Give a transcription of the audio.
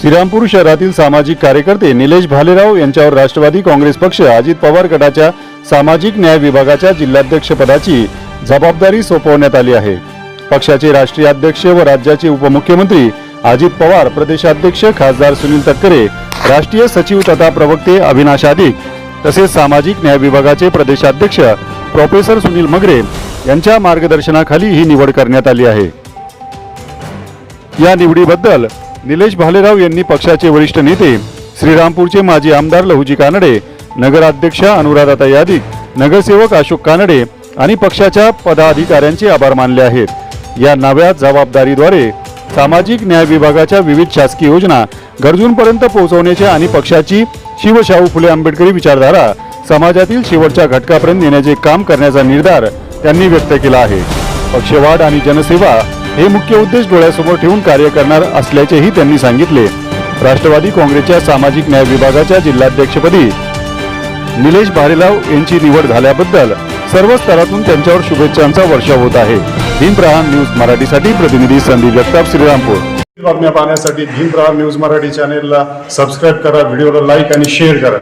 श्रीरामपूर शहरातील सामाजिक कार्यकर्ते निलेश भालेराव यांच्यावर राष्ट्रवादी काँग्रेस पक्ष अजित पवार गटाच्या सामाजिक न्याय विभागाच्या जिल्हाध्यक्ष पदाची जबाबदारी सोपवण्यात आली आहे. पक्षाचे राष्ट्रीय अध्यक्ष व राज्याचे उपमुख्यमंत्री अजित पवार प्रदेशाध्यक्ष खासदार सुनील तटकरे राष्ट्रीय सचिव तथा प्रवक्ते अविनाश आदिक तसेच सामाजिक न्याय विभागाचे प्रदेशाध्यक्ष प्रोफेसर सुनील मगरे यांच्या मार्गदर्शनाखाली ही निवड करण्यात आली आहे. या निवडीबद्दल निलेश भालेराव यांनी पक्षाचे वरिष्ठ नेते श्रीरामपूरचे माजी आमदार लहुजी कानडे नगराध्यक्ष अनुराधाता यादिक नगरसेवक अशोक कानडे आणि पक्षाच्या पदाधिकाऱ्यांचे आभार मानले आहेत. या नव्या जबाबदारीद्वारे सामाजिक न्याय विभागाच्या विविध शासकीय योजना गरजूंपर्यंत पोहोचवण्याचे आणि पक्षाची शिवशाहू फुले आंबेडकरी विचारधारा समाजातील शेवटच्या घटकापर्यंत नेण्याचे काम करण्याचा निर्धार त्यांनी व्यक्त केला आहे. पक्षवाढ आणि जनसेवा हे मुख्य उद्देश डोळ्यासमोर ठेवून कार्य करणार असल्याचेही त्यांनी सांगितले. राष्ट्रवादी काँग्रेसच्या सामाजिक न्याय विभागाच्या जिल्हाध्यक्षपदी निलेश भारेलाव यांची निवड झाल्याबद्दल सर्व स्तरातून त्यांच्यावर शुभेच्छांचा वर्षाव होत आहे. भीमप्रहार न्यूज मराठीसाठी प्रतिनिधी संदीप जगताप श्रीरामपूर. बातम्या पाहण्यासाठी भीमप्रहार न्यूज मराठी चॅनेलला सबस्क्राईब करा व्हिडिओला लाईक आणि शेअर करा.